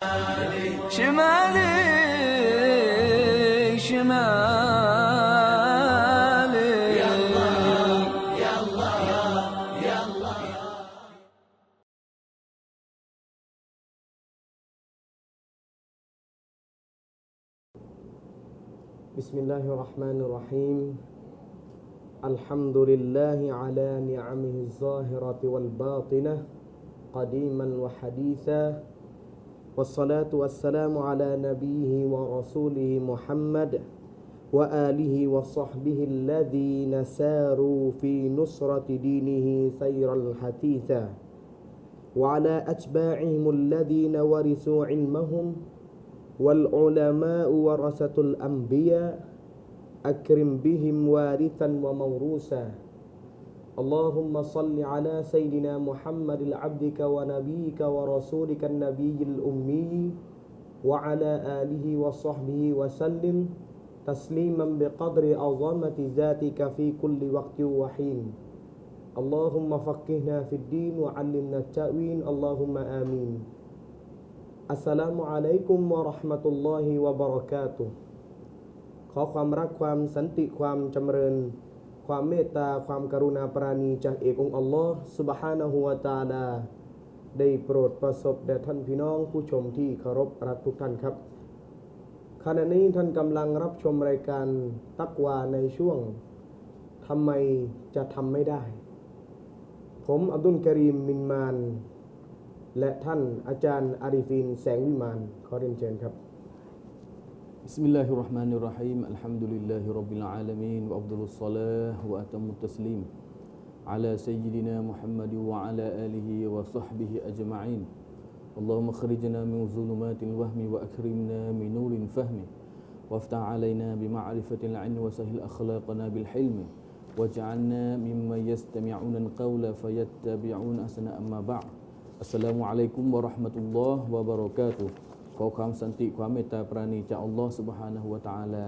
شمالي شمالي. بسم الله الرحمن الرحيم الحمد لله على نعمه الظاهرة والباطنة قديما وحديثا والصلاة والسلام على نبيه ورسوله محمد وآله وصحبه الذين ساروا في نصرة دينه سيرا حثيثا وعلى أتباعهم الذين ورثوا علمهم والعلماء ورثة الأنبياء أكرم بهم وارثا وموروثا. اللهم صل على سيدنا محمد عبدك ونبيك ورسولك النبي الأمي وعلى آله وصحبه وسلم تسليما بقدر عظمة ذاتك في كل وقت وحين اللهم فقهنا في الدين وعلمنا التأويل اللهم آمين อัสสลามุอะลัยกุมวะเราะห์มะตุลลอฮิวะบะเราะกาตุฮ์ขอความรักความสันติความจำเริญ ความเมตตาความกรุณาปราณีจากเอกองค์อัลลอฮ์สุบฮานะฮูวะตาลา ได้โปรดประสบแด่ท่านพี่น้องผู้ชมที่เคารพรักทุกท่านครับ ขณะนี้ท่านกำลังรับชมรายการตักวาในช่วงทำไมจะทำไม่ได้ ผมอับดุลกะรีมมินมาน และท่านอาจารย์อาริฟีนแสงวิมานขอเรียนเชิญครับ Bismillahirrahmanirrahim. Alhamdulillahirabbilalamin wa afdhalus salah wa atammut taslim ala sayyidina Muhammad wa ala alihi wa sahbihi ajma'in. Allahumma akhrijna min zulumatil wahmi wa akrimna min nurin fahmi wafta' alaina bi ma'rifatil 'ilm wa sahhil akhlaqana bil hilm waj'alna mimman yastami'una al-qawla fayattabi'una asna amma ba'd. Assalamualaikum warahmatullahi wabarakatuh. อะลัยกุมวะเราะห์มะตุลลอฮ์วะบะเราะกาตุฮ์ขอความสันติความเมตตาปราณีจากอัลลอฮ์ سبحانه และ تعالى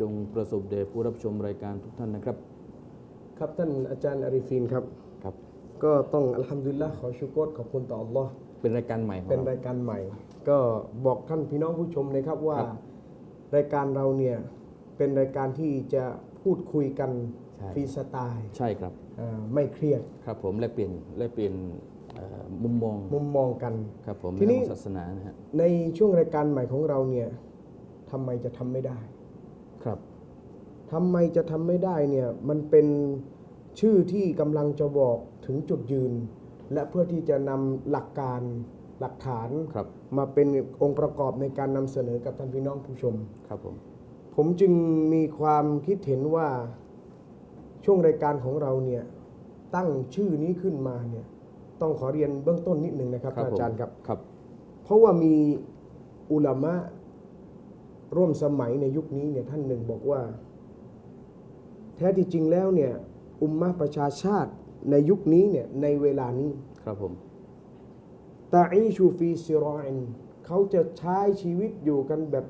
จงประสบแด่ผู้รับชมรายการทุกท่านนะครับ ครับท่านอาจารย์อาริฟีนครับ ครับ ก็ต้องอัลฮัมดุลิลละห์ขอชุกรขอบคุณต่ออัลลอฮ์ เป็นรายการใหม่ของ เป็น เรา รายการใหม่ ก็บอกท่านพี่น้องผู้ชมเลยครับว่า ครับ รายการเราเนี่ยเป็นรายการที่จะพูดคุยกัน ใช่ ฟรีสไตล์ ใช่ครับ อ่าไม่เครียด ครับผมแลกเปลี่ยนแลกเปลี่ยนเอ่อ มุมมองมุมมองกันครับผมทีนี้ในทางศาสนานะฮะในช่วงรายการใหม่ของเราเนี่ยทำไมจะทำไม่ได้ ครับทำไมจะทำไม่ได้เนี่ยมันเป็นชื่อที่กำลังจะบอกถึงจุดยืน และเพื่อที่จะนำหลักการหลักฐานครับมาเป็นองค์ประกอบในการนำเสนอกับท่านพี่น้องผู้ชมครับผมผมจึงมีความคิดเห็นว่าช่วงรายการของเราเนี่ยตั้งชื่อนี้ขึ้นมาเนี่ย ต้องขอเรียนเบื้องต้นนิดหนึ่งนะครับครับอาจารย์ครับ ครับ เพราะว่ามีอุลามะร่วมสมัยในยุคนี้เนี่ยท่านหนึ่งบอกว่า แท้ที่จริงแล้วเนี่ยอุมมะประชาชาติในยุคนี้เนี่ยในเวลานี้ครับผม ตาอีชูฟีซิรออินเขาจะใช้ชีวิตอยู่กันแบบ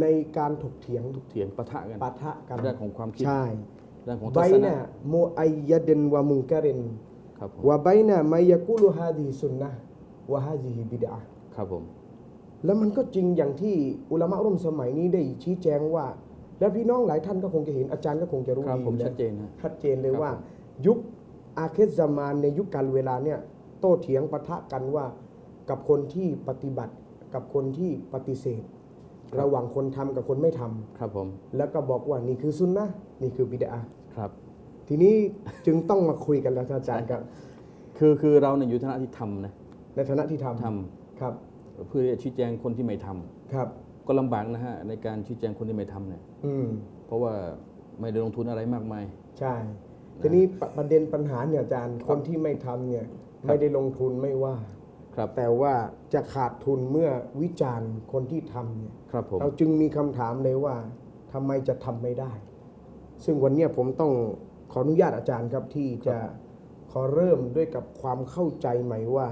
ในการถกเถียงเถียงปะทะกันปะทะกันเรื่องของความคิด ใช่ เรื่องของไบทัศนะนะมูอัยยะเดนวะมุงกะริน ครับผมวะไบนะมายะกุลุฮาดีสุนนะวะฮาดีฮิบิดอะห์ครับผมแล้วมันก็จริงอย่างที่อุลามะร่วมสมัยนี้ได้ชี้แจงว่า และพี่น้องหลายท่านก็คงจะเห็นอาจารย์ก็คงจะรู้ครับดีผมอยู่แล้วชัดเจนฮะชัดเจนเลยครับว่าผมยุคอาเคสซามานในยุคการเวลาเนี่ยโต้เถียงปะทะกันว่ากับคนที่ปฏิบัติกับคนที่ปฏิเสธ ระหว่างคนทำกับคนไม่ทำครับผมแล้วก็บอกว่านี่คือซุนนะห์นี่คือบิดาครับ ทีนี้จึงต้องมาคุยกันแล้วอาจารย์ครับ คือคือเราเนี่ยอยู่ฐานะที่ทำนะในฐานะที่ททำครับำเพื่อชี้แจงคนที่ไม่ทำครับ ก็ลำบากนะฮะในการชี้แจงคนที่ไม่ทำเนี่ยอืมเพราะว่าไม่ได้ลงทุนอะไรมากมาย ใช่ ทีนี้ปประเด็นปัญหาเนี่ยอาจารย์คนที่ไม่ทำเนี่ยไม่ได้ลงทุนไม่ว่าครับแต่ว่าจะขาดทุนเมื่อวิจารณ์คนที่ทำเนี่ยครับผมเราจึงมีคำถามเลยว่าทำไมจะทำไม่ได้ ซึ่งวันเนี้ยผมต้อง ขออนุญาตอาจารย์ครับที่จะขอเริ่มด้วยกับความเข้าใจใหม่ว่า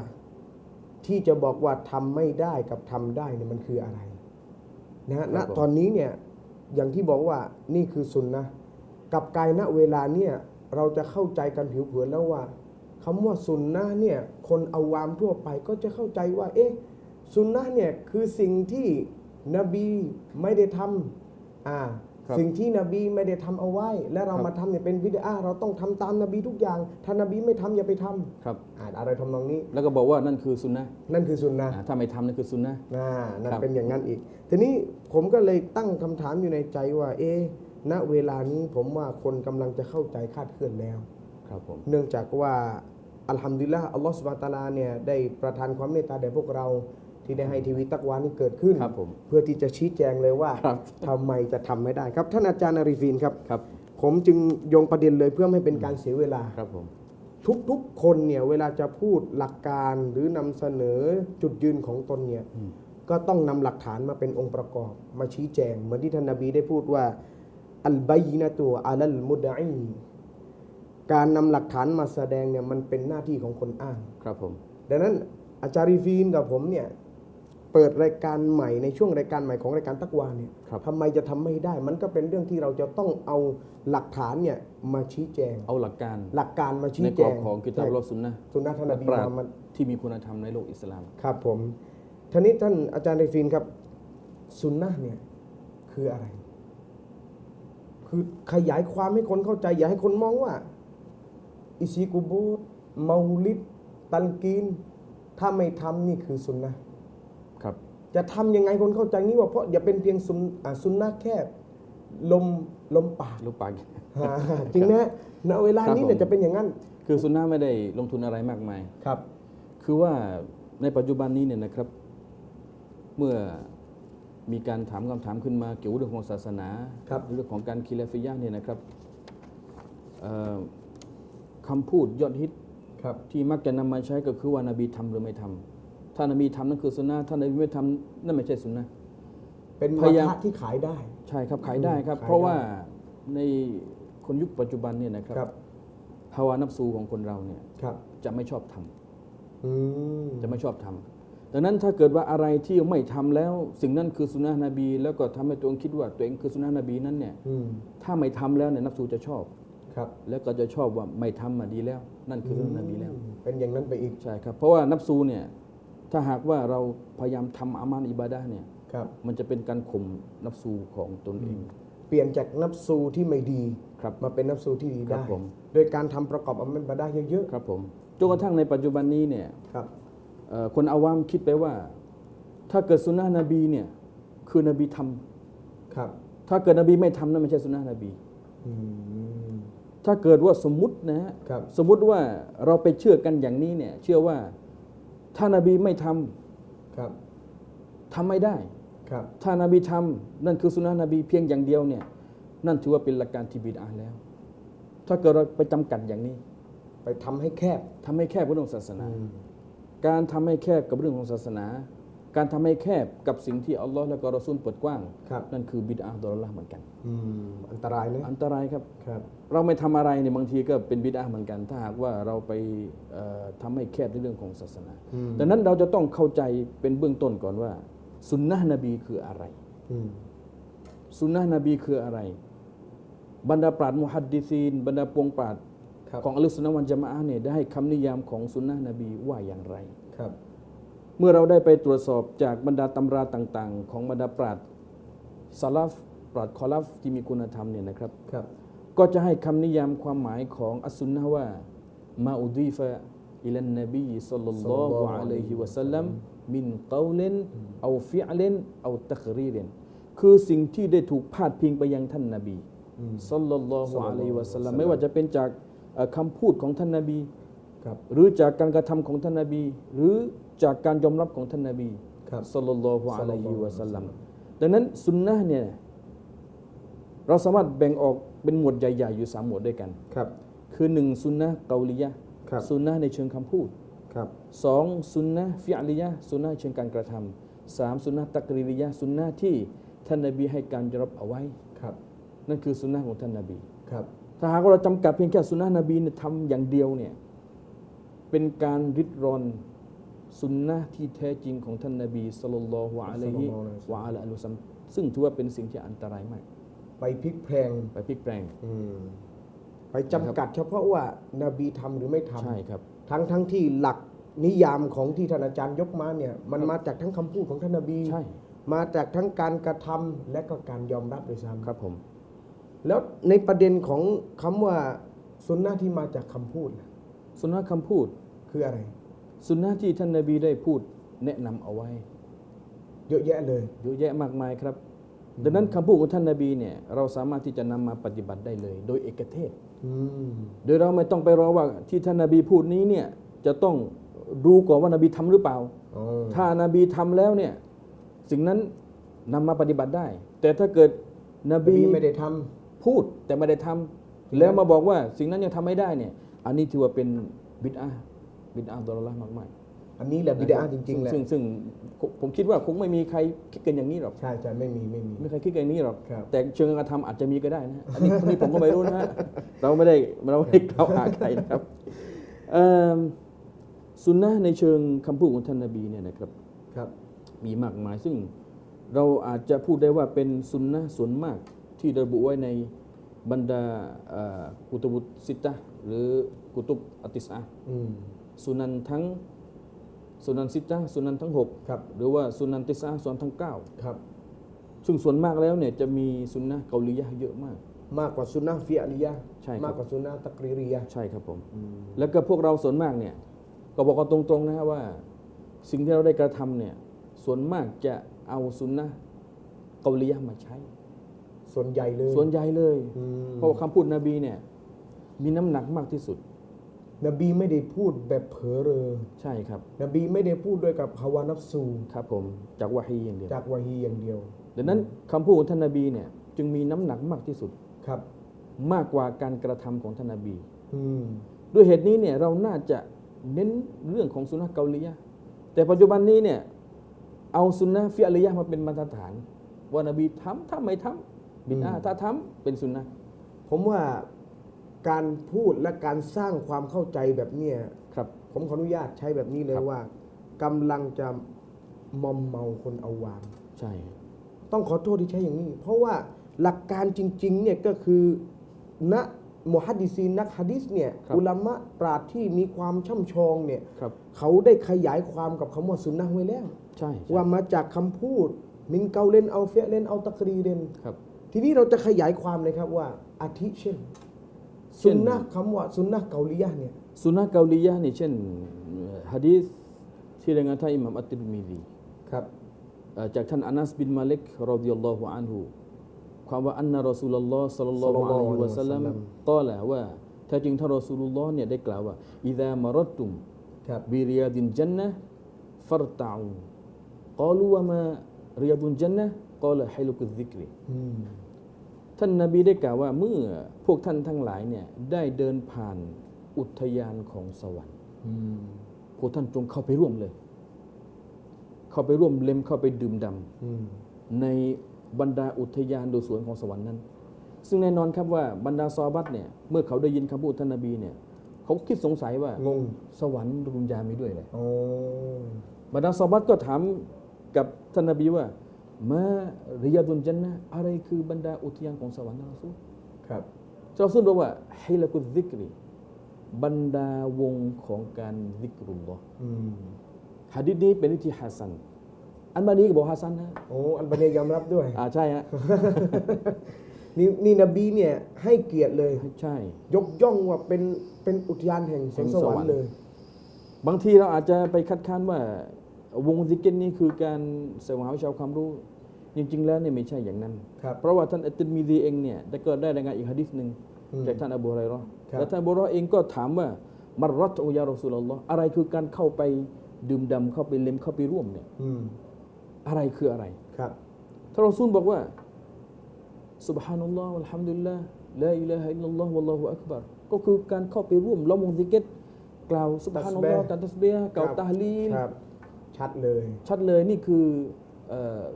ที่จะบอกว่าทำไม่ได้กับทำได้เนี่ยมันคืออะไรนะฮะณตอนนี้เนี่ยอย่างที่บอกว่านี่คือสุนนะห์กับกายณเวลาเนี่ยเราจะเข้าใจกันผิวเผินแล้วว่าคำว่าสุนนะห์เนี่ยคนเอาวามทั่วไปก็จะเข้าใจว่า เอ๊ะสุนนะเนี่ยคือสิ่งที่นบีไม่ได้ทำอ่า ครับสิ่งที่นบีไม่ได้ทำเอาไว้ และเราครับ มาทำเนี่ยเป็นบิดาเราต้องทำตามนบีทุกอย่าง ถ้านบีไม่ทำอย่าไปทำครับ อ่าอะไรทำนองนี้ แล้วก็บอกว่านั่นคือสุนนะนั่นคือสุนนะ อ่าถ้าไม่ทำนั่นคือสุนนะอ่านั่นครับ เป็นอย่างนั้นอีก ทีนี้ผมก็เลยตั้งคำถามอยู่ในใจว่า เอ๊ะณเวลานี้ผมว่าคนกำลังจะเข้าใจคาดเคลื่อนแล้ว ครับผม เนื่องจากว่าอัลฮัมดุลิลละอัลลอฮฺสุบฮานะฮูวะตะอาลาเนี่ยได้ประทานความเมตตาแด่พวกเรา ที่ได้ให้ทีวีตักวานี้เกิดขึ้น ครับผมเพื่อที่จะชี้แจงเลยว่าครับ ทำไมจะทำไม่ได้ครับ ท่านอาจารย์อาริฟีนครับ ครับผมจึงโยงประเด็นเลยเพื่อไม่ให้เป็นการเสียเวลา ครับผม ทุกๆ คนเนี่ยเวลาจะพูดหลักการหรือนำเสนอจุดยืนของตนเนี่ยก็ต้องนำหลักฐานมาเป็นองค์ประกอบ มาชี้แจง เหมือนที่ท่านนบีได้พูดว่าอัลบัยนะตัวอัลลมุดอีการนำหลักฐานมาแสดงเนี่ยมันเป็นหน้าที่ของคนอ้าง ครับผม ดังนั้นอาจารย์รีฟีนกับผมเนี่ย เปิดรายการใหม่ในช่วงรายการใหม่ของรายการตักวาเนี่ยครับทำไมจะทำไม่ได้ มันก็เป็นเรื่องที่เราจะต้องเอาหลักฐานเนี่ยมาชี้แจง เอาหลักการ หลักการมาชี้ในแจกรอบงของกิตาบใช่รอสุนนะสุนนะท่านนบีปราชมุฮัมมัดญ์ที่มีคุณธรรมในโลกอิสลาม ครับผมท่านี้ท่านอาจารย์รีฟีนครับสุนนะเนี่ยคืออะไร คือขยายความให้คนเข้าใจ อย่าให้คนมองว่า อิซิกุบูตเมาลิดตันกีน ถ้าไม่ทำนี่คือสุนนะครับ จะทำยังไงคนเข้าใจนี่ว่าเพราะอย่าเป็นเพียงสุนอ่าสุนนะแค่ลมลมปากลูกปากฮะจริงนะณเวลานี้เนี่ยครับผม จะเป็นอย่างนั้นคือสุนนะไม่ได้ลงทุนอะไรมากมาย ครับ คือว่าในปัจจุบันนี้เนี่ยนะครับ เมื่อมีการถามคำถามขึ้นมาเกี่ยวกับเรื่องของศาสนาครับ เรื่องของการคิเลฟิยะห์เนี่ยนะครับเอ่อคำพูดยอดฮิตครับ ที่มักจะนำมาใช้ก็คือว่านาบีทำหรือไม่ทำ ถ้านบีทำนั่นคือสุนนะถ้านบีไม่ทำนั่นไม่ใช่สุนนะเป็นพวัยายามฒที่ขายได้ ใช่ครับขายได้ครับขายได้เพราะว่าในคนยุคปัจจุบันเนี่ยนะครับครับภาวะนับสูของคนเราเนี่ยครับจะไม่ชอบทำอืมจะไม่ชอบทำดังนั้นถ้าเกิดว่าอะไรที่ไม่ทำแล้ว สิ่งนั้นคือสุนนะนบี แล้วก็ทำให้ตัวเองคิดว่าตัวเองคือสุนนะนบีนั้นเนี่ยอืมถ้าไม่ทำแล้วเนี่ยนับสูจะชอบครับแล้วก็จะชอบว่าไม่ทำมาดีแล้ว นั่นคือสุนนะนบีแล้ว เป็นอย่างนั้นไปอีกใช่ครับเพราะว่านับสูเนี่ย ถ้าหากว่าเราพยายามทำอามันอิบาดะห์เนี่ยครับมันจะเป็นการข่มนับสูของตนเอง เปลี่ยนจากนับซูที่ไม่ดีครับมาเป็นนับซูที่ดีครัได้บผมโดยการทำประกอบอัลมันบาดาเยอะครับผมจนกระทั่งในปัจจุบันนี้เนี่ยๆครับเอ่อคนอาวามคิดไปว่า ถ้าเกิดสุนนะนบีเนี่ยคือนบีทำครับ ถ้าเกิดนบีไม่ทำนั่นไม่ใช่สุนนะนบีอืมถ้าเกิดว่าสมมุตินะฮะครับสมมุติว่าเราไปเชื่อกันอย่างนี้เนี่ย เชื่อว่า ถ้านบีไม่ทำครับทำไม่ได้ครับถ้านบีทำนั่นคือสุนนะนบีเพียงอย่างเดียวเนี่ย นั่นถือว่าเป็นหลักการที่บิดอาแล้ว ถ้าเกิดเราไปจำกัดอย่างนี้ ไปทำให้แคบทำให้แคบกับเรื่องศาสนาอืมการทำให้แคบกับเรื่องของศาสนา การทำให้แคบกับสิ่งที่อัลลอฮ์และก็รอซูลเปิดกว้างครับนั่นคือบิดอาดอลลาห์เหมือนกันอืมอันตรายนะอันตรายครับครับเราไม่ทำอะไรเนี่ยบางทีก็เป็นบิดาเหมือนกัน ถ้าหากว่าเราไปเอ่อทำให้แคบในเรื่องของศาสนาอืมดังนั้นเราจะต้องเข้าใจเป็นเบื้องต้นก่อนว่า สุนนะนบีคืออะไรอืมสุนนะนบีคืออะไร บรรดาปราชญ์มุฮัดดิซีน บรรดาปวงปราชญ์ครับของอัลลอฮฺสุนนะวันจามะอะห์เนี่ยได้ให้คำนิยามของสุนนะนบีว่าอย่างไรครับเมื่อเราได้ไปตรวจสอบจากบรรดาตำราต่าง ๆ ของบรรดาปราชญ์ซาลฟปราชญ์คอลัฟที่มีคุณธรรมเนี่ยนะครับ ครับ ก็จะให้คำนิยามความหมายของอัสซุนนะห์ว่ามาอุดีฟะอิลันนบีสัลลัลลอฮุอะลัยฮิวะสัลลัมมินกาวลินเอาฟิอลินเอาตักรีรินคือสิ่งที่ได้ถูกพาดพิงไปยังท่านนบีสัลลัลลอฮุอะลัยฮิวะสัลลัมไม่ว่าจะเป็นจากเอ่อคำพูดของท่านนบี ครับหรือจากการกระทำของท่านนบี หรือจากการยอมรับของท่านนบีครับสัลลัลลอฮุอะลัยฮิวะสัลลัมดังนั้นสุนนะห์เนี่ยเราสามารถแบ่งออกเป็นหมวดใหญ่ ๆ อยู่สามหมวดด้วยกันครับ คือหนึ่งสุนนะห์เกาลียะห์ครับสุนนะห์ในเชิงคำพูดครับสองสุนนะห์ฟิอลียะห์สุนนะห์เชิงการกระทำสามสุนนะห์ตักรีริยะห์สุนนะห์ที่ท่านนบีให้การยอมรับเอาไว้ครับนั่นคือสุนนะห์ของท่านนบีครับถ้าหากว่าเราจำกัดเพียงแค่สุนนะห์นบีเนี่ยทำอย่างเดียวเนี่ย เป็นการริดรอนสุนนะห์ที่แท้จริงของท่านนบีสัลลัลลอฮุอะลัยฮิวะอะลาอัลลอฮุซัมซึ่งถือว่าเป็นสิ่งที่อันตรายมาก ไปพลิกแพลงไปพลิกแปลงอืมไปจำกัดเฉพาะว่านบีทำหรือไม่ทำใช่ครับ ทั้งทั้งที่หลักนิยามของที่ท่านอาจารย์ยกมาเนี่ยมันมาจากทั้งคำพูดของท่านนบีใช่มาจากทั้งการกระทำและก็การยอมรับโดยซ้ำครับผม แล้วในประเด็นของคำว่าสุนนะที่มาจากคำพูดน่ะสุนนะคำพูด คืออะไร สุนนะที่ท่านนบีได้พูดแนะนำเอาไว้ เยอะแยะเลย เยอะแยะมากมายครับ ดังนั้นคำพูดของท่านนบีเนี่ยเราสามารถที่จะนำมาปฏิบัติได้เลย โดยเอกเทศอืมโดยเราไม่ต้องไปรอว่าที่ท่านนบีพูดนี้เนี่ยจะต้องดูก่อนว่านบีทำหรือเปล่าอ๋อถ้านบีทำแล้วเนี่ยสิ่งนั้นนำมาปฏิบัติได้ แต่ถ้าเกิดนนบีบีไม่ได้ทำพูดแต่ไม่ได้ทำแล้วมาบอกว่าสิ่งนั้นยังทำไม่ได้เนี่ย อันนี้ถือว่าเป็นบิดอา บิดอาดอลลาห์มากๆอันนี้แหละบิดาจริงๆแหละซึ่งซึ่งซึ่งผมคิดว่าคงไม่มีใครคิดกันอย่างนี้หรอกใช่ใช่ไม่มีไม่มีไม่มีใครคิดกันอย่างนี้หรอกครับแต่เชิงการกระทำอาจจะมีก็ได้นะฮะอันนี้อันนี้ผมก็ไม่รู้นะฮะเราไม่ได้เราไม่ได้กล่าวหาใครนะครับเอิ่มสุนนะในเชิงคำพูดของท่านนบีเนี่ยนะครับครับ มีมากมายซึ่งเราอาจจะพูดได้ว่าเป็นสุนนะส่วนมากที่ระบุไว้ในบรรดาเอ่อกุตุบุตสิตตะห์หรือกุตุบอัติสอะห์อืม สุนันทั้งสุนันสิตตะห์สุนันทั้งหกครับหรือว่าสุนันติสะห์สุนันทั้งเก้าครับซึ่งส่วนมากแล้วเนี่ยจะมีสุนนะเกาหลียะห์เยอะมาก มากกว่าสุนนะฟิอาลียะห์ใช่ครับมากกว่าสุนนะตักรีรียะห์ใช่ครับผมแล้วก็พวกเราส่วนมากเนี่ยก็บอกกันตรงๆนะฮะว่า สิ่งที่เราได้กระทำเนี่ยส่วนมากจะเอาสุนนะเกาหลียะห์มาใช้ ส่วนใหญ่เลยส่วนใหญ่เลยอืมเพราะว่าคำพูดนบีเนี่ยมีน้ำหนักมากที่สุด นบีไม่ได้พูดแบบเผลอเรอใช่ครับ นบีไม่ได้พูดด้วยกับฮาวานัฟซูครับผมจากวะฮีอย่างเดียวจากวะฮีอย่างเดียวดังนั้นคำพูดของท่านนบีเนี่ยจึงมีน้ำหนักมากที่สุดครับ มากกว่าการกระทำของท่านนบีอืมด้วยเหตุนี้เนี่ยเราน่าจะเน้นเรื่องของสุนนะเกาหลียะห์แต่ปัจจุบันนี้เนี่ยเอาสุนนะฟิอาลียะห์มาเป็นมาตรฐานว่านบีทำถ้าไม่ทำบิดาถ้าทำเป็นสุนนะผมว่า การพูดและการสร้างความเข้าใจแบบเนี้ยครับ ผมขออนุญาตใช้แบบนี้เลยครับ ว่ากำลังจะมอมเมาคนเอาวามใช่ ต้องขอโทษที่ใช้อย่างนี้ เพราะว่าหลักการจริงๆเนี่ยก็คือณมุฮัดดิซีนนักฮะดิษเนี่ยครับ อุลามะปราดที่มีความช่ำชองเนี่ยครับ เขาได้ขยายความกับคำว่าสุนนะห์ไว้แล้ว ใช่ใช่ว่ามาจากคำพูด มินเกาเลนเอาเฟียเลนเอาตักรีเรนครับ ทีนี้เราจะขยายความเลยครับว่าอาทิเช่น เช่นสุนนะห์คำว่าสุนนะห์เกาลียะห์เนี่ยสุนนะเกาหลียะห์นี่เช่นฮะดีษที่รายงานท่านอิหม่ามอัตติรมิซีครับเอ่อจากท่านอานัสบินมาลิกรอฎิยัลลอฮุอันฮุความว่าอันนะรอซูลุลลอฮ์สัลลัลลอฮุอะลัยฮิวะสัลลัมกล่าวว่าแท้จริงท่านรอซูลุลลอฮ์เนี่ยได้กล่าวว่าอิซามารดตุมครับบิริยาดินจันนะฟัรตะอูกาลูวะมาริยาดุนจันนะกล่าวฮิลุกุซิกรีอืม ท่านนบีได้กล่าวว่าเมื่อพวกท่านทั้งหลายเนี่ยได้เดินผ่านอุทยานของสวรรค์อืมพวกท่านจงเข้าไปร่วมเลย เข้าไปร่วมเล็มเข้าไปดื่มด่ำอืมในบรรดาอุทยานโดยสวนของสวรรค์นั้น ซึ่งแน่นอนครับว่าบรรดาซอฮาบัตเนี่ยเมื่อเขาได้ยินคำพูดท่านนบีเนี่ยเขาคิดสงสัยว่างงสวรรค์ดุนยามีด้วยเลยอ๋อบรรดาซอฮาบัตก็ถามกับท่านนบีว่า มาริยาดุนจันนะห์อะไรคือบรรดาอุทยานของสวรรค์นะรอซูลครับเราสุนบอกว่าฮิลกุดซิกรีบรรดาวงของการซิกรุลลอฮ์อืมฮะดิษนี้เป็นวิธีฮัสซันอันบานีก็บอกฮัสซันนะโอ้อันบาเนียยอมรับด้วย อ่าใช่ฮะนี่นี่นบีเนี่ยให้เกียรติเลย ใช่ ยกย่องว่าเป็นเป็นอุทยานแห่งสวนสวรรค์เลย บางทีเราอาจจะไปคัดค้านว่าวงซิกเก็ตนี้คือการแสวงหาวิชาความรู้ จริง ๆ แล้วเนี่ยไม่ใช่อย่างนั้น ครับ เพราะว่าท่านอัตติรมีดีเองเนี่ยได้ก็ได้รายงานอีกฮะดิษหนึ่ง อืม จากท่านอบูฮุไรเราะห์ ครับ แล้วท่านอบูฮุไรเราะห์เองก็ถามว่ามารรัตอุยารอซูลลอฮ์อะไรคือการเข้าไปดื่มด่ำเข้าไปเล็มเข้าไปร่วมเนี่ย อืม อะไรคืออะไร ครับ ท่านรอซูลบอกว่า سبحان الله والحمد لله لا إله إلا الله والله أكبر ก็คือการเข้าไปร่วมล้อมวงซิกเก็ตกล่าว سبحان الله การตัสบีฮ์กล่าว ครับ ตาฮลีล ครับ ชัดเลย ชัดเลยนี่คือเอ่อ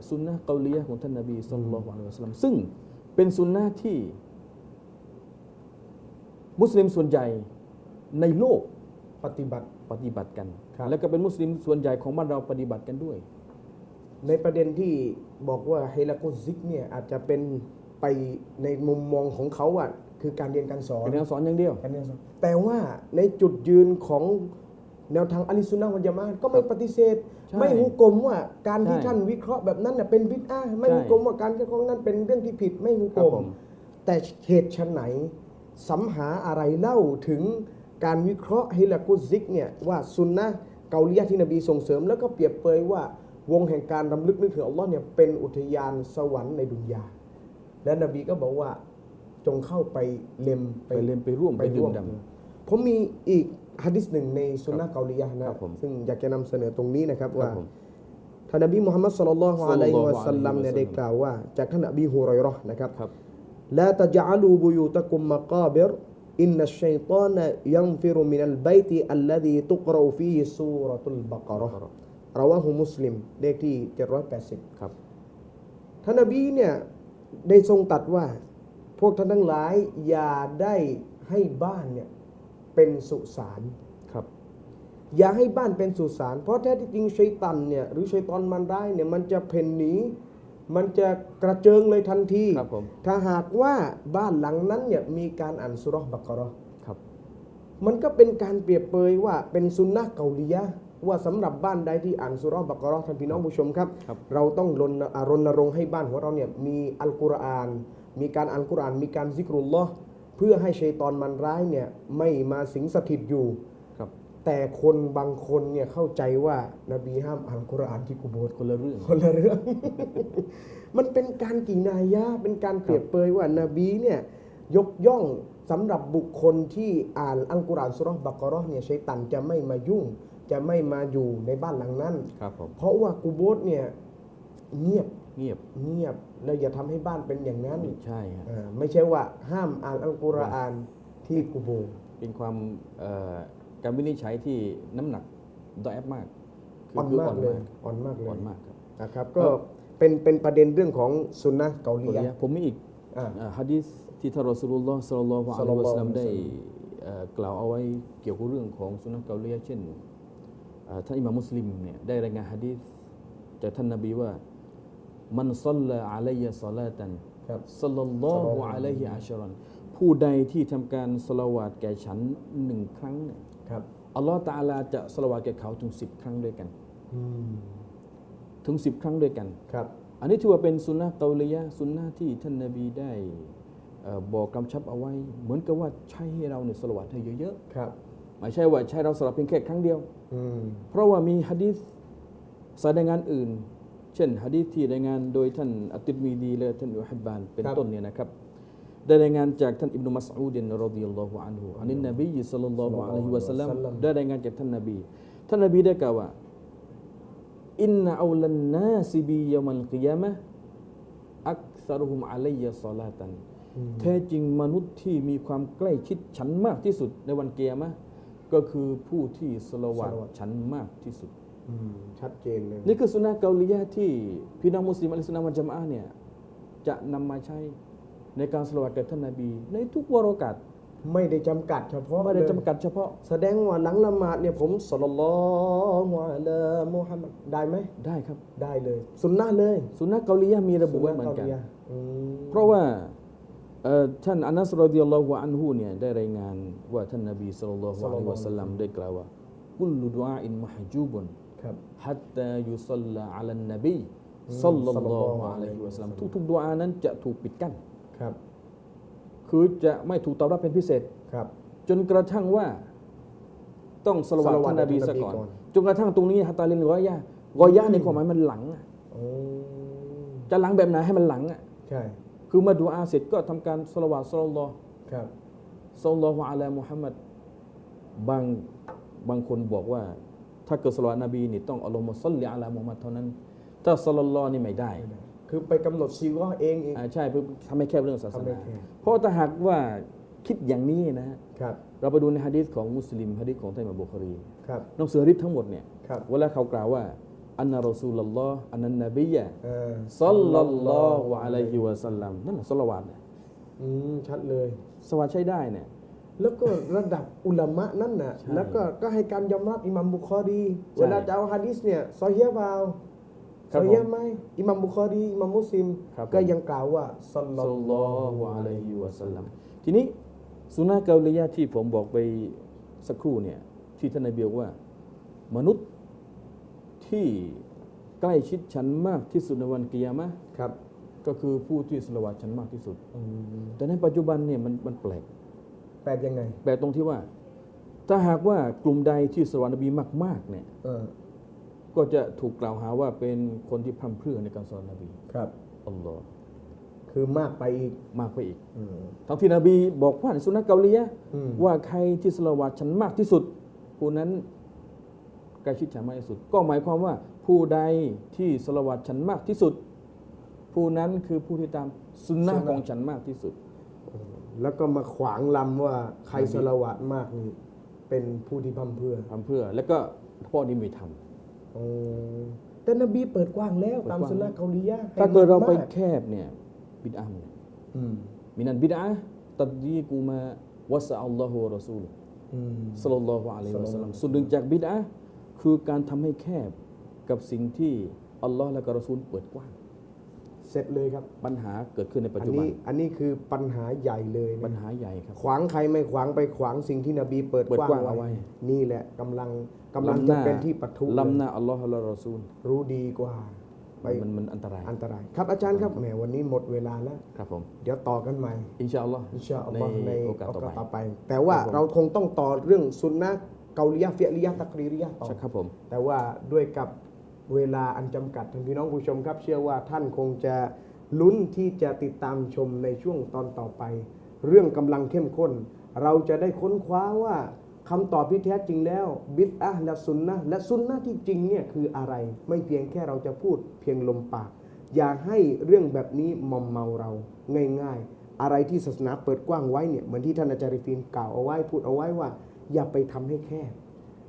สุนนะเกาลียะห์ของท่านนบีสุลต่านละฮ์อะลัยฮิวะสัลลัมซึ่งเป็นสุนนะที่มุสลิมส่วนใหญ่ในโลกปฏิบัติปฏิบัติกันครับและก็เป็นมุสลิมส่วนใหญ่ของบ้านเราปฏิบัติกันด้วย ในประเด็นที่บอกว่าไฮลากุซิกเนี่ยอาจจะเป็นไปในมุมมองของเขาอะคือการเรียนการสอนเป็นการสอนอย่างเดียวการเรียนการสอนแต่ว่าในจุดยืนของแนวทางอะลิสุนนะฮ์วัลญะมาอะห์ก็ไม่ปฏิเสธ ใช่ไม่หุกกลมว่าการที่ใช่ท่านวิเคราะห์แบบนั้นน่ะเป็นบิดอะห์ไม่ใช่หุกกลมว่าการวิเคราะห์นั้นเป็นเรื่องที่ผิดไม่หุกครักลบผมม แต่เหตุชนไหนสำหาอะไรเล่าถึงการวิเคราะห์ฮิลากุซิกเนี่ยว่าซุนนะห์เกาลียะห์ที่นบีส่งเสริม แล้วก็เปรียบเปยว่าวงแห่งการรำลึกนึกถึงอัลลอฮ์เนี่ยเป็นอุทยานสวรรค์ในดุนยา และนบีก็บอกว่าจงเข้าไปเล็มไปเล่นไปร่วมไปดื่มด่ผมมีอีก ฮะดิษหนึ่งในซุนนะห์เกาลียะห์นะครับ ผม ซึ่งอยากจะนำเสนอตรงนี้นะครับ ำครั ว่า บผม ท่านนบีมุฮัมมัดศ็อลลัลลอฮุอะลัยฮิวะสัลลัมเนี่ย ศ็อลลัลลอฮุอะลัยฮิวะสัลลัม ได้กล่าวว่า จากท่านอบีฮุรอยเราะห์นะครับ ครับ لا تجعلوا بيوتكم مقابر إن الشيطان ينفر من البيت الذي تقرأ فيه سورة البقرة رواه مسلم เลขที่ 780 ครับ ท่านนบีเนี่ยได้ทรงตรัดว่า พวกท่านทั้งหลายอย่าได้ให้บ้านเนี่ย เป็นสุสานครับ อย่าให้บ้านเป็นสุสาน เพราะแท้ที่จริงชัยตันเนี่ยหรือชัยตอนมันได้ายเนี่ยมันจะเพ่นหนีมันจะกระเจิงเลยทันทีครับผมถ้าหากว่าบ้านหลังนั้นเนี่ยมีการอ่านสุเราะห์บักเราะห์ครับ มันก็เป็นการเปรียบเปยว่าเป็นสุนนะห์เกาหลียะห์ว่าสำหรับบ้านใดที่อ่านสุเราะห์บักเราะห์ท่านพี่น้องผู้ชมครับครับเราต้องรณอ่ารณรงค์ให้บ้านของเราเนี่ยมีอัลกุรอาน มีการอ่านกุรอาน มีการซิกรุลลอฮ์ เพื่อให้ชัยตอนมันร้ายเนี่ยไม่มาสิงสถิตอยู่ครับแต่คนบางคนเนี่ยเข้าใจว่านบีห้ามอ่านกุรอานที่กุโบสคนละเรื่องคนละเรื่อง มันเป็นการกีนายะเป็นการเปรียบเปยว่านาบีเนี่ยยกย่องสำหรับบุคคลที่อ่านอัลกุรอานสุเราะห์บักเราะห์เนี่ยชัยตันจะไม่มายุ่ง จะไม่มาอยู่ในบ้านหลังนั้นครับผมเพราะว่ากูโบสเนี่ยเงียบ เงียบเงียบแล้วอย่าทำให้บ้านเป็นอย่างนั้นใช่ฮะอ่าไม่ใช่ว่าห้ามอ่านอัลกุรอานที่กูโบสเป็นความเอ่อการวินิจฉัยที่น้ำหนักดอยแอปมากอ่อนมากเลยอ่อนมากเลยอ่อนมากครับ นะครับก็เป็นเป็นประเด็นเรื่องของสุนนะเกาหลีตัวยะเนี้ยผมมีอีกอ่าอ่าฮะดีษที่ท่านรอสูลุลลอฮ์ศ็อลลัลลอฮุอะลัยฮิวะซัลลัมได้เอ่อกล่าวเอาไว้เกี่ยวกับเรื่องของสุนัขเกาหลีเช่นอ่าท่านอิหม่ามมุสลิมเนี่ยได้รายงานฮะดีษจากท่านนบีว่า มันซัลลาอะลัยยะศอลาตันครับซัลลัลลอฮุอะลัยฮิอัชรันผู้ใดที่ทำการสละวาดแก่ฉันหนึ่งครั้งเนี่ยครับอัลลอฮ์ตะอาลาจะสละวาดแก่เขาถึงสิบครั้งด้วยกันอืมถึงสิบครั้งด้วยกันครับ อันนี้ถือว่าเป็นสุนนะเกาลียะห์สุนนะที่ท่านนบีได้เอ่อบอกกำชับเอาไว้ เหมือนกับว่าใช้ให้เราเนี่ยสละวาดให้เยอะครับๆไม่ใช่ว่าใช้เราสละเพียงแค่ครั้งเดียวอืมเพราะว่ามีฮะดีษสายรายงานอื่น เช่นฮะดีษที่รายงานโดยท่านอัตติรมีดีและท่านอุฮับบานเป็นต้นเนี่ยนะครับได้รายงานจากท่านอิบนุมัสอูดินรดิยัลลอฮุอันฮุอันนี้นบีศ็อลลัลลอฮุอะลัยฮิวะสัลลัมได้รายงานจากท่านนบี ท่านนบีได้กล่าวว่าอินนะอูลันนาซิบียามัลกิยามะห์อักซารุฮุมอะลัยยะศอลาตันแท้จริงมนุษย์ที่มีความใกล้ชิดฉันมากที่สุดในวันเกียรมะห์ก็คือผู้ที่สละวาดฉันมากที่สุดอืม ชัดเจนเลยนี่คือสุนนะเกาหลียะห์ที่พี่น้องมุสลิมอัลสุนนะมัลจามะอะห์เนี่ยจะนำมาใช้ในการสละวาดแก่ท่านนบี ในทุกวรโอกาสไม่ได้จำกัดเฉพาะไม่ได้เลยจำกัดเฉพาะ แสดงว่าหลังละหมาดเนี่ยผมสลลัลลอฮุอะลามุฮัมมัดได้ไหมได้ครับได้เลยสุนนะเลย สุนนะเกาหลียะห์มีระบุไว้เหมือนกันสุะฮ์กาลียะห์อืมเพราะว่าเอ่อท่านอานัสรดิยัลลอฮุอันฮุเนี่ยได้รายงานว่าท่านนบีศ็อลลัลลอฮุอะลัยฮิวะสัลลัมได้กล่าวว่ากุลลุดุอาอินมะฮจูบุนครับ ฮัตตายุซัลลาอะลันนบีซัลลัลลอฮุอะลัยฮิวะสัลลัมทุกๆดุอานั้นจะถูกปิดกั้นครับ คือจะไม่ถูกตอบรับเป็นพิเศษครับ จนกระทั่งว่า ต้องสละวาดสละวาดท่านนบีท่านนบีซะก่อนก่อน จนกระทั่งตรงนี้ฮัตตาลินกอยะกอยะในความหมายมันหลังอะโอ้จะหลังแบบไหนให้มันหลังอะใช่คือมาดูอาเสร็จก็ทำการสละวาดซัลลัลลอฮุครับซัลลัลลอฮุอะลัยมุฮัมมัดบางบางคนบอกว่า ถ้าเกิดสละวาดนบีนี่ต้องอัลลอฮุมะซัลลิอะลามุฮัมมัดเท่านั้น ถ้าซัลลัลลอฮุนี่ไม่ได้คือไปกำหนดซีว่าเองอีกอ่าใช่เพื่อทำให้แคบเรื่องศาสทำให้นาแคบเพราะถ้าหากว่าคิดอย่างนี้นะฮะครับเราไปดูในฮะดีษของมุสลิมฮะดีษของท่านอิหม่ามบุคอรีครับหนังสือฮะดีษทั้งหมดเนี่ยครับเวลาเขากล่าวว่าอันนะรอซูลุลลอฮ์อันนันนบียะเออซัลลัลลอฮุอะลัยฮิวะสัลลัมนั่นแหละสละวาดเนี่ยอืมชัดเลยสละวาดใช้ได้เนี่ย แล้วก็ระดับอุลามะนั่นน่ะใช่แล้วก็ก็ให้การยอมรับอิหมัมบุคอรีใช่เวลาจะเอาฮะดิษเนี่ยซอฮียะเปล่าครัซบอฮียะไหมอิหมัมบุคอรีอิหมัมมุสลิม ครับก็ผมยังกล่าวว่าซัลลัซัลลลลัอลลอฮุฮุอะอะลัลัยยฮิฮิวะวะสัสัลลลัลัมมทีนี้สุนนะเกาหลียะห์ที่ผมบอกไปสักครู่เนี่ยที่ท่านนบีบอกว่า มนุษย์ที่ใกล้ชิดฉันมากที่สุดในวันกิยามะห์ครับก็คือผู้ที่สละวาตฉันมากที่สุดอืมแต่ในปัจจุบันเนี่ยมันมันแปลกแปลกยังไง แปลกตรงที่ว่า ถ้าหากว่ากลุ่มใดที่สละวาตนบีมาก ๆ เนี่ย เออ ก็จะถูกกล่าวหาว่าเป็นคนที่พร่ำเพรื่อในการสอนนบีครับ อัลลอฮ์คือมากไปอีก มากไปอีก อืม ทั้งที่นบีบอกว่าในสุนนะเกาลียะห์อืม ว่าใครที่สละวาตฉันมากที่สุดผู้นั้นใกล้ชิดฉันมากที่สุด ก็หมายความว่าผู้ใดที่สละวาตฉันมากที่สุด ผู้นั้นคือผู้ที่ตามสุนนะของฉันมากที่สุด แล้วก็มาขวางลำว่าใครนบีสละวะมากนี่เป็นผู้ที่พัมเพรื่อทำเพื่อ แล้วก็พ่อนี้ไม่ทำ อ๋อแต่นบีเปิดกว้างแล้วเปิดตามกว้างสุนนะเกาหลียะห์ให้ถ้าเกิดเราไปมกแคบเนี่ยบิดอาเนี่ยอืมมินันบิดอาตัดดีกูมาวะสะอัลลอฮฺวะรอซูลอืม สัลลัลลอฮุอะลัยฮิวะสัลลัมสัลลัลลอฮุส่วนหนึ่งจากบิดอาคือการทำให้แคบกับสิ่งที่อัลลอฮ์และก็รอซูลเปิดกว้าง เสร็จเลยครับปัญหาเกิดขึ้นในปัจอันจุบัน นี้อันนี้คือปัญหาใหญ่เลยนะปัญหาใหญ่ครับ ขวางใครไม่ขวางไปขวางสิ่งที่นบีเปิดเปิดกว้างกว้างเอาไว้ไว้ นี่แหละกำลังกำลังล้ำหจะน้าเป็นที่ปะทุล้ำหเลยน้าอัลลอฮ์และรอซูลรู้ดีกว่า ไปมันมันอันตรายอันตราย ครับอาจารย์ครับแหมวันนี้หมดเวลาแล้ว ครับผมเดี๋ยวต่อกันใหม่อินชาอัลลอฮ์อินชาอัลในลอฮ์ในโอกาสต่อไปต่อไป แต่ว่าครับผมเราคงต้องต่อเรื่องสุนนะเกาลียะห์เฟียลียะห์ตักรีรียะห์ต่อ ใช่ครับผม แต่ว่าด้วยกับ เวลาอันจำกัดท่านพี่น้องผู้ชมครับ เชื่อว่าท่านคงจะลุ้นที่จะติดตามชมในช่วงตอนต่อไป เรื่องกำลังเข้มข้น เราจะได้ค้นคว้าว่าคำตอบที่แท้จริงแล้ว บิดอะและซุนนะและซุนนะที่จริงเนี่ยคืออะไร ไม่เพียงแค่เราจะพูดเพียงลมปาก อย่าให้เรื่องแบบนี้มอมเมาเราง่ายๆ อะไรที่ศาสนาเปิดกว้างไว้เนี่ยเหมือนที่ท่านอาจารย์ริฟีนกล่าวเอาไว้พูดเอาไว้ว่า อย่าไปทำให้แคบ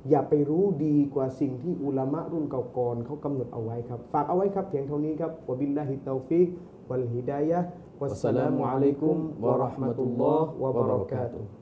อย่าไปรู้ดีกว่าสิ่งที่อุลามะรุ่นเก่าก่อนเขากำหนดเอาไว้ครับ ฝากเอาไว้ครับเพียงเท่านี้ครับวบิลลาฮิตตอฟิกวัลฮิดายะวัสสลามุอะลัยกุมวะราะห์มะตุลลอฮ์วะบะเราะกาตุฮ์